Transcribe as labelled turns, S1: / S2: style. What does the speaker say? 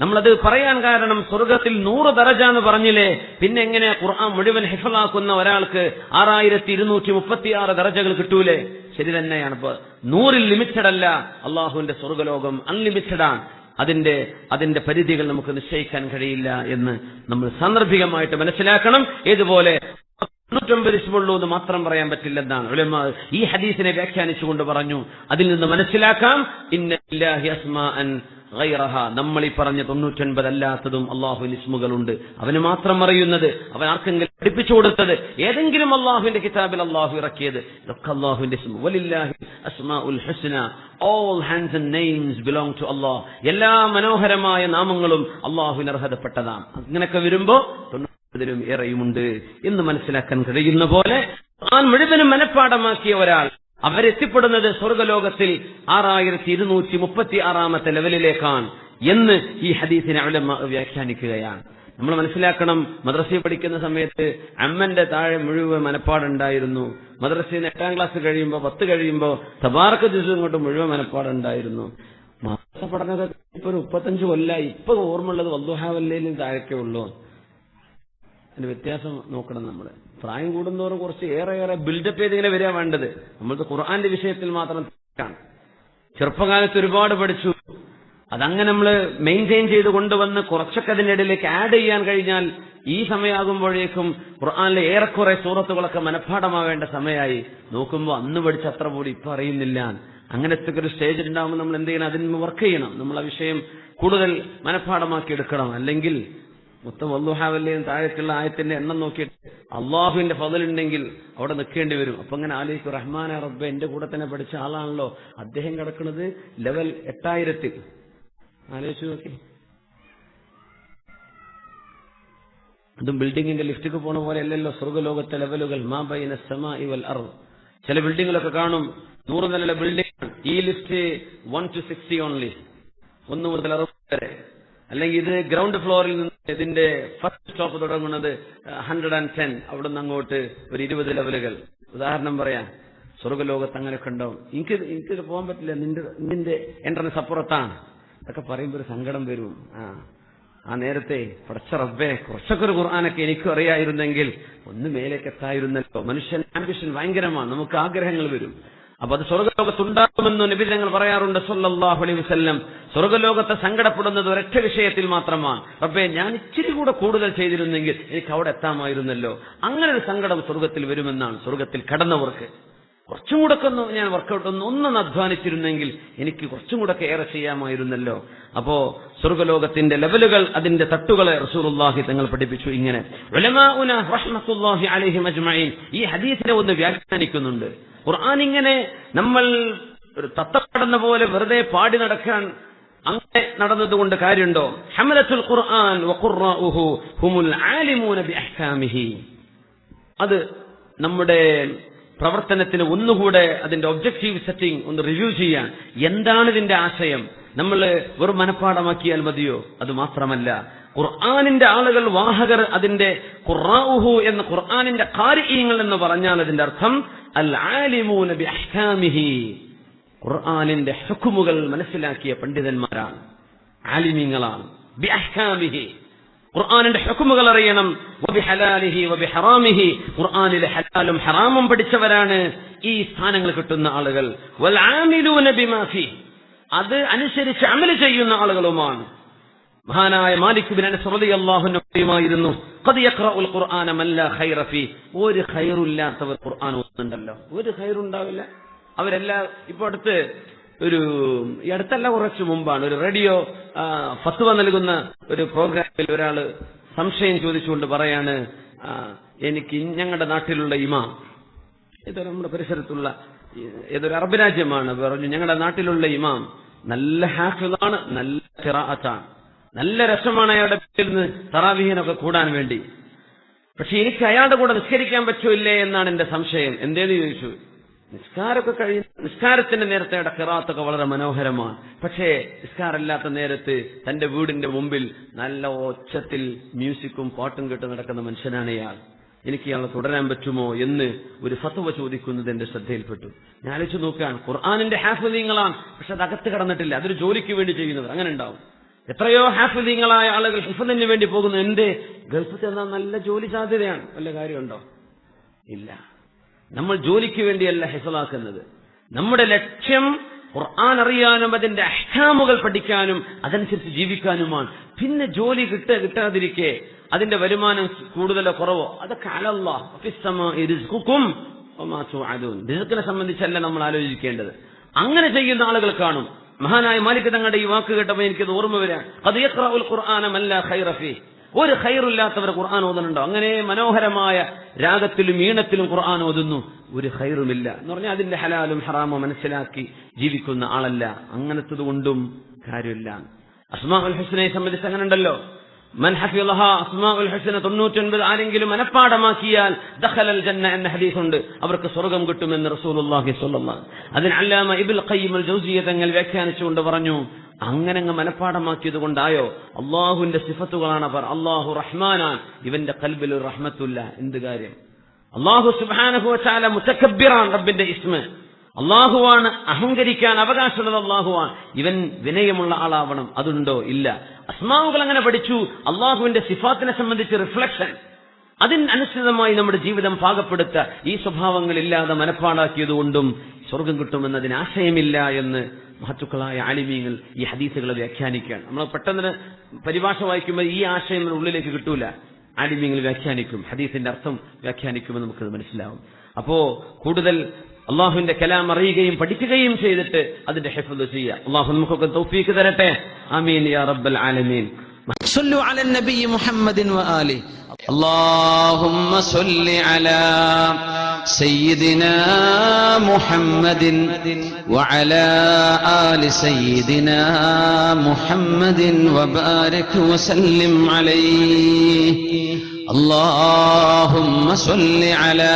S1: നമ്മളത് പറയാൻ കാരണം സ്വർഗത്തിൽ നൂറ് ദറജ എന്ന് പറഞ്ഞില്ലേ? പിന്നെ എങ്ങനെ ഖുർആൻ മുഴുവൻ ഹിഫലാക്കുന്ന ഒരാൾക്ക് ആറായിരത്തി ഇരുന്നൂറ്റി മുപ്പത്തി ആറ് ദറജകൾ കിട്ടൂലേ? ശരി തന്നെയാണ്. ഇപ്പൊ നൂറിൽ ലിമിറ്റഡ് അല്ല. അള്ളാഹുവിന്റെ സ്വർഗലോകം അൺലിമിറ്റഡ് ആണ്. അതിന്റെ അതിന്റെ പരിധികൾ നമുക്ക് നിശ്ചയിക്കാൻ കഴിയില്ല എന്ന് നമ്മൾ സാന്ദർഭികമായിട്ട് മനസ്സിലാക്കണം. ഇതുപോലെ തൊണ്ണൂറ്റൊമ്പത് ഇസ്മുള്ളൂ എന്ന് മാത്രം പറയാൻ പറ്റില്ലെന്നാണ് ഉലമാ ഈ ഹദീസിനെ വ്യാഖ്യാനിച്ചുകൊണ്ട് പറഞ്ഞു. അതിൽ നിന്ന് മനസ്സിലാക്കാം. അസ്മാഅൻ ഗൈറഹ നമ്മൾ ഈ പറഞ്ഞ തൊണ്ണൂറ്റൊൻപത് അല്ലാത്തതും അള്ളാഹുവിന് ഇസ്മുകളുണ്ട്. അവന് മാത്രം അറിയുന്നത് അവൻ ആർക്കെങ്കിലും പഠിപ്പിച്ചു കൊടുത്തത് ഏതെങ്കിലും അള്ളാഹുവിന്റെ കിതാബിൽ അള്ളാഹു ഇറക്കിയത് ഇതൊക്കെ അള്ളാഹുവിന്റെ all hands and names belong to Allah എല്ലാ മനോഹരമായ നാമങ്ങളും അള്ളാഹുവിന് അർഹതപ്പെട്ടതാണ്. അങ്ങനെയൊക്കെ വരുമ്പോ തൊണ്ണൂറ്റൊമ്പതിലും ഏറെയുമുണ്ട് എന്ന് മനസ്സിലാക്കാൻ കഴിയുന്ന പോലെ താൻ മുഴുവനും മനഃപ്പാടമാക്കിയ ഒരാൾ അവരെത്തിപ്പെടുന്നത് സ്വർഗലോകത്തിൽ ആറായിരത്തി ഇരുന്നൂറ്റി മുപ്പത്തി ആറാമത്തെ ലെവലിലേക്കാണ് എന്ന് ഈ ഹദീസിനെ ഉലമ വ്യാഖ്യാനിക്കുകയാണ്. നമ്മൾ മനസ്സിലാക്കണം മദ്രസയിൽ പഠിക്കുന്ന സമയത്ത് അമ്മന്റെ താഴെ മുഴുവൻ മനപ്പാടുണ്ടായിരുന്നു. മദ്രസയിൽ നിന്ന് എട്ടാം ക്ലാസ് കഴിയുമ്പോൾ പത്ത് കഴിയുമ്പോൾ തബാർക്ക ദിവസം കൊണ്ട് മുഴുവൻ മനപ്പാടുണ്ടായിരുന്നു. മദ്രസ പഠനമൊക്കെ ഇപ്പൊ ഒരു മുപ്പത്തഞ്ച് കൊല്ലായി. ഇപ്പൊ ഓർമ്മയുള്ളത് വല്ലുഹാവല്ലേലും താഴേക്കേ ഉള്ളൂ അതിന്റെ വ്യത്യാസം നോക്കണം നമ്മൾ പ്രായം കൂടുന്നവർ കുറച്ച് ഏറെ ഏറെ ബിൽഡപ്പ് ചെയ്ത് ഇങ്ങനെ വരിക വേണ്ടത്. നമ്മൾക്ക് ഖുർആന്റെ വിഷയത്തിൽ മാത്രം തെറ്റാണ്. ചെറുപ്പകാലത്ത് ഒരുപാട് പഠിച്ചു. അതങ്ങനെ നമ്മൾ മെയിന്റെയിൻ ചെയ്ത് കൊണ്ടുവന്ന് കുറച്ചൊക്കെ അതിന്റെ ഇടയിലേക്ക് ആഡ് ചെയ്യാൻ കഴിഞ്ഞാൽ ഈ സമയമാകുമ്പോഴേക്കും ഖുർആാനിലെ ഏറെക്കുറെ സൂറത്തുകളൊക്കെ മനഃപ്പാടമാവേണ്ട സമയമായി. നോക്കുമ്പോൾ അന്ന് പഠിച്ച അത്ര പോലും ഇപ്പൊ അറിയുന്നില്ല. അങ്ങനത്തെ ഒരു സ്റ്റേജിൽ ഉണ്ടാകുമ്പോൾ നമ്മൾ എന്ത് ചെയ്യണം? അതിന് വർക്ക് ചെയ്യണം. നമ്മൾ ആ വിഷയം കൂടുതൽ മനഃപ്പാടമാക്കി എടുക്കണം. അല്ലെങ്കിൽ മൊത്തം അള്ളുഹാവല്ലേ താഴേക്കുള്ള ആയത്തിന്റെ എണ്ണം നോക്കിയിട്ട് അള്ളാഹുവിന്റെ ഫതലുണ്ടെങ്കിൽ അവിടെ നിൽക്കേണ്ടി വരും. അപ്പൊ അങ്ങനെ ആലോചിക്കും റഹ്മാൻ റബ്ബ എന്റെ കൂടെ തന്നെ പഠിച്ച ആളാണല്ലോ. അദ്ദേഹം കിടക്കുന്നത് ലെവൽ എട്ടായിരത്തിൽ. ആലോചിച്ചു നോക്കി. അതും ബിൽഡിങ്ങിന്റെ ലിഫ്റ്റിക്ക് പോണ പോലെ അല്ലല്ലോ സ്വർഗലോകത്തെ ലെവലുകൾ. മാ ബൈന സമാ ഇവൽ അർ ചില ബിൽഡിങ്ങുകളൊക്കെ കാണും. നൂറ് നിലയുടെ ബിൽഡിംഗ് ഈ list one two sixty only ഒന്ന് മുതൽ അറുപത് വരെ. അല്ലെങ്കിൽ ഇത് ഗ്രൗണ്ട് ഫ്ലോറിൽ നിന്ന് ഇതിന്റെ ഫസ്റ്റ് സ്റ്റോപ്പ് തുടങ്ങുന്നത് ഹൺഡ്രഡ് ആൻഡ് ടെൻ അവിടെ നിന്ന് അങ്ങോട്ട് ഒരു ഇരുപത് ലെവലുകൾ ഉദാഹരണം പറയാം. സ്വർഗലോകത്ത് അങ്ങനെയൊക്കെ ഉണ്ടാവും എനിക്ക് എനിക്ക് പോകാൻ പറ്റില്ല. നിന്റെ നിന്റെ എൻട്രൻസ് അപ്പുറത്താണ്. അതൊക്കെ പറയുമ്പോൾ ഒരു സങ്കടം വരും. ആ ആ നേരത്തെ പടച്ച റബ്ബേ കുറച്ചൊക്കെ ഒരു ഖുർആാനൊക്കെ എനിക്കും അറിയായിരുന്നെങ്കിൽ ഒന്ന് മേലേക്ക് എത്തായിരുന്നല്ലോ. മനുഷ്യൻ ആംബിഷൻ ഭയങ്കരമാണ്. നമുക്ക് ആഗ്രഹങ്ങൾ വരും. അപ്പൊ അത് സ്വർഗലോകത്തുണ്ടാകുമെന്ന് നിബിധങ്ങൾ പറയാറുണ്ട് സൊല്ലാഹുലി വസല്ലം. സ്വർഗലോകത്തെ സങ്കടപ്പെടുന്നത് ഒരൊറ്റ വിഷയത്തിൽ മാത്രമാണ്. റബ്ബേ ഞാൻ ഇച്ചിരി കൂടെ കൂടുതൽ ചെയ്തിരുന്നെങ്കിൽ എനിക്ക് അവിടെ എത്താമായിരുന്നല്ലോ. അങ്ങനെ ഒരു സങ്കടം സ്വർഗത്തിൽ വരുമെന്നാണ് സ്വർഗത്തിൽ കടന്നവർക്ക്. കുറച്ചും കൂടെ ഒന്ന് ഞാൻ വർക്കൗട്ട് ഒന്ന് ഒന്നൊന്ന് അധ്വാനിച്ചിരുന്നെങ്കിൽ എനിക്ക് കുറച്ചും കൂടെ ഏറെ ചെയ്യാമായിരുന്നല്ലോ. അപ്പോ സ്വർഗലോകത്തിന്റെ ലെവലുകൾ അതിന്റെ തട്ടുകളെ റസൂലുള്ളാഹി തങ്ങൾ പഠിപ്പിച്ചു ഇങ്ങനെ. ഈ ഹദീസിനെ ഒന്ന് വ്യാഖ്യാനിക്കുന്നുണ്ട്. ഖുർആൻ ഇങ്ങനെ നമ്മൾ ഒരു തത്തപ്പെടുന്ന പോലെ വെറുതെ പാടി നടക്കാൻ അങ്ങനെ നടന്നതുകൊണ്ട് കാര്യമുണ്ടോ? ഹമലത്തുൽ ഖുർആൻ ആലിമൂന ബിഅഹ്കാമിഹി അത് നമ്മുടെ പ്രവർത്തനത്തിന് ഒന്നുകൂടെ അതിന്റെ ഒബ്ജക്റ്റീവ് സെറ്റിംഗ് ഒന്ന് റിവ്യൂ ചെയ്യാൻ എന്താണ് ഇതിന്റെ ആശയം? നമ്മൾ വെറും മനഃപ്പാടമാക്കിയാൽ മതിയോ? അത് മാത്രമല്ല. ഖുർആാനിന്റെ ആളുകൾ വാഹകർ അതിന്റെ ഖുറാഉഹു എന്ന ഖുർആാനിന്റെ കാര്യങ്ങൾ എന്ന് പറഞ്ഞാൽ അതിന്റെ അർത്ഥം അൽ ആലിമൂന ബി ഖുർആാനിന്റെ ഹുക്കുമുകൾ മനസ്സിലാക്കിയ പണ്ഡിതന്മാരാണ്. ആലിമീങ്ങളാണ് ബി ഖുർആാനിന്റെ ഹുക്കുമുകൾ അറിയണം. ഹറാമിഹി ഖുർആാനിലെ ഹലാലും ഹറാമും പഠിച്ചവരാണ് ഈ സ്ഥാനങ്ങൾ കിട്ടുന്ന ആളുകൾ. അത് അനുസരിച്ച് അമൽ ചെയ്യുന്ന ആളുകളുമാണ്. മഹാനായ മാലിക് ബിൻ അനസ് റളിയല്ലാഹു അൻഹു പറയുമായിരുന്നു ഖദ് യഖറഉൽ ഖുർആന മൻ ഖൈറ ഫീ. ഒരു ഖൈറില്ലാത്തവർ ഖുർആൻ ഓതുന്നുണ്ടല്ലോ. ഒരു ഖൈറുണ്ടാവില്ല അവരെല്ലാം ഇപ്പൊ അടുത്ത് ഒരു ഈ അടുത്തല്ല കുറച്ചു മുമ്പാണ്. ഒരു റേഡിയോ ഫത്വ നൽകുന്ന ഒരു പ്രോഗ്രാമിൽ ഒരാൾ സംശയം ചോദിച്ചുകൊണ്ട് പറയാണ് എനിക്ക് ഞങ്ങളുടെ നാട്ടിലുള്ള ഇമാം. ഇത് നമ്മുടെ പരിസരത്തുള്ള ഏതൊരു അറബ് രാജ്യമാണ്. പറഞ്ഞു ഞങ്ങളുടെ നാട്ടിലുള്ള ഇമാം നല്ല ഹാഫിളാണ് നല്ല ചിറാത്താണ് നല്ല രസമാണ് അയാളുടെ വീട്ടിൽ നിന്ന് തറാവിഹീനൊക്കെ കൂടാൻ വേണ്ടി. പക്ഷെ എനിക്ക് അയാളുടെ കൂടെ നിസ്കരിക്കാൻ പറ്റൂല്ലേ എന്നാണ് എന്റെ സംശയം. എന്തേന്ന് ചോദിച്ചു? നിസ്കാരമൊക്കെ കഴിഞ്ഞ് നിസ്കാരത്തിന്റെ നേരത്തെയുടെ ഖിറാത്തൊക്കെ വളരെ മനോഹരമാണ്. പക്ഷേ നിസ്കാരമില്ലാത്ത നേരത്ത് തന്റെ വീടിന്റെ മുമ്പിൽ നല്ല ഒച്ചത്തിൽ മ്യൂസിക്കും പാട്ടും കേട്ട് നടക്കുന്ന മനുഷ്യനാണ് ഇയാൾ. എനിക്ക് ഇയാളെ തുടരാൻ പറ്റുമോ എന്ന് ഒരു ഫത്വ ചോദിക്കുന്നത് എന്റെ ശ്രദ്ധയിൽപ്പെട്ടു. ഞാൻ വെച്ച് നോക്കുകയാണ്. ഖുർആാനിന്റെ ഹാഫിദീങ്ങളാണ്. പക്ഷെ അത് അകത്ത് കടന്നിട്ടില്ല. അതൊരു ജോലിക്ക് വേണ്ടി ചെയ്യുന്നത് അങ്ങനെ ഉണ്ടാവും. എത്രയോ ഹാഫിദീങ്ങളായ ആളുകൾ ഹിഫദിന് വേണ്ടി പോകുന്നു എന്റെ ഗൾഫ് ചെന്നാൽ നല്ല ജോലി സാധ്യതയാണ്. വല്ല കാര്യമുണ്ടോ? ഇല്ല. നമ്മൾ ജോലിക്ക് വേണ്ടിയല്ല ഹിഫലാക്കുന്നത് നമ്മുടെ ലക്ഷ്യം ഖുർആൻ അറിയാനും അതിന്റെ അഹ്കാമുകൾ പഠിക്കാനും അതനുസരിച്ച് ജീവിക്കാനുമാണ്. പിന്നെ ജോലി കിട്ട കിട്ടാതിരിക്കെ അതിന്റെ വരുമാനം കൂടുതലോ കുറവോ? അതൊക്കെ അലല്ലാഹുക്കും റിസ്ക്കിനെ സംബന്ധിച്ചല്ല നമ്മൾ ആലോചിക്കേണ്ടത്. അങ്ങനെ ചെയ്യുന്ന ആളുകൾ കാണും. മഹാനായ മാലിക് തങ്ങളുടെ ഈ വാക്ക് കേട്ടപ്പോൾ എനിക്കത് ഓർമ്മ വരാൻ. ഒരു ഹൈറില്ലാത്തവർ ഖുർആൻ ഓതുന്നുണ്ടോ? അങ്ങനെ മനോഹരമായ രാഗത്തിലും ഈണത്തിലും ഖുർആൻ ഓതുന്നു. ഒരു ഹൈറുമില്ല എന്ന് പറഞ്ഞാൽ അതിന്റെ ഹലാലും ഹറാമോ മനസ്സിലാക്കി ജീവിക്കുന്ന ആളല്ല. അങ്ങനത്തത് കൊണ്ടും കാര്യമില്ല. അസ്മാ ഉൽ സംബന്ധിച്ച് അങ്ങനെ ഉണ്ടല്ലോ. മൻ ഹഫിളഹ അസ്മാഉൽ ഹുസ്ന 99 ആരെങ്കിലും മനഃപ്പാടമാക്കിയാൽ ദഖലൽ ജന്ന എന്ന ഹദീസുണ്ട്. അവർക്ക് സ്വർഗം കിട്ടുമെന്ന് റസൂലുള്ളാഹി സ്വല്ലല്ലാഹു അതിന് അല്ലാമ ഇബ്നുൽ ഖയ്യിം അൽ ജൗസിയ്യ തങ്ങൾ വ്യാഖ്യാനിച്ചുകൊണ്ട് പറഞ്ഞു അങ്ങനെ അങ്ങ് മനഃപ്പാടമാക്കിയത് കൊണ്ടായോ? അള്ളാഹുവിന്റെ സിഫത്തുകളാണ് അവർ. അള്ളാഹു റഹ്മാനാൻ ഇവന്റെ കൽബിൽ ഒരു റഹ്മത്തുല്ല എന്ത് കാര്യം? അള്ളാഹു സുബ്ഹാനഹു വതആല മുതക്കബ്ബിറാൻ റബ്ബിന്റെ ഇസ്മ. അള്ളാഹുവാണ് അഹങ്കരിക്കാൻ അവകാശമുള്ളത് അള്ളാഹുവാണ്. ഇവൻ വിനയമുള്ള ആളാവണം. അതുണ്ടോ? ഇല്ല. അസ്മാവുകൾ അങ്ങനെ പഠിച്ചു. അള്ളാഹുവിന്റെ സിഫാത്തിനെ സംബന്ധിച്ച് റിഫ്ലക്ഷൻ. അതിനനുസൃതമായി നമ്മുടെ ജീവിതം പാകപ്പെടുത്ത ഈ സ്വഭാവങ്ങൾ ഇല്ലാതെ മനപ്പാടാക്കിയതുകൊണ്ടും സ്വർഗം കിട്ടുമെന്നതിന് ആശയമില്ല എന്ന് മഹത്തുക്കളായ ആലിമീങ്ങൾ ഈ ഹദീസുകളെ വ്യാഖ്യാനിക്കുകയാണ്. നമ്മൾ പെട്ടെന്ന് പരിഭാഷ വായിക്കുമ്പോൾ ഈ ആശയം നമ്മുടെ ഉള്ളിലേക്ക് കിട്ടൂല. ആലിമീങ്ങൾ വ്യാഖ്യാനിക്കും. ഹദീസിന്റെ അർത്ഥം വ്യാഖ്യാനിക്കുമെന്ന് നമുക്കത് മനസ്സിലാവും. അപ്പോ കൂടുതൽ അള്ളാഹുവിന്റെ കലാം അറിയുകയും പഠിക്കുകയും ചെയ്തിട്ട് അതിന്റെ ഹെഫത് ചെയ്യുക അള്ളാഹു നമുക്കൊക്കെ തൗഫീക്ക് തരട്ടെ ആമീൻ യാ റബ്ബൽ ആലമീൻ
S2: صلوا على النبي محمد وآله اللهم صل على سيدنا محمد وعلى آل سيدنا محمد وبارك وسلم عليه اللهم صل على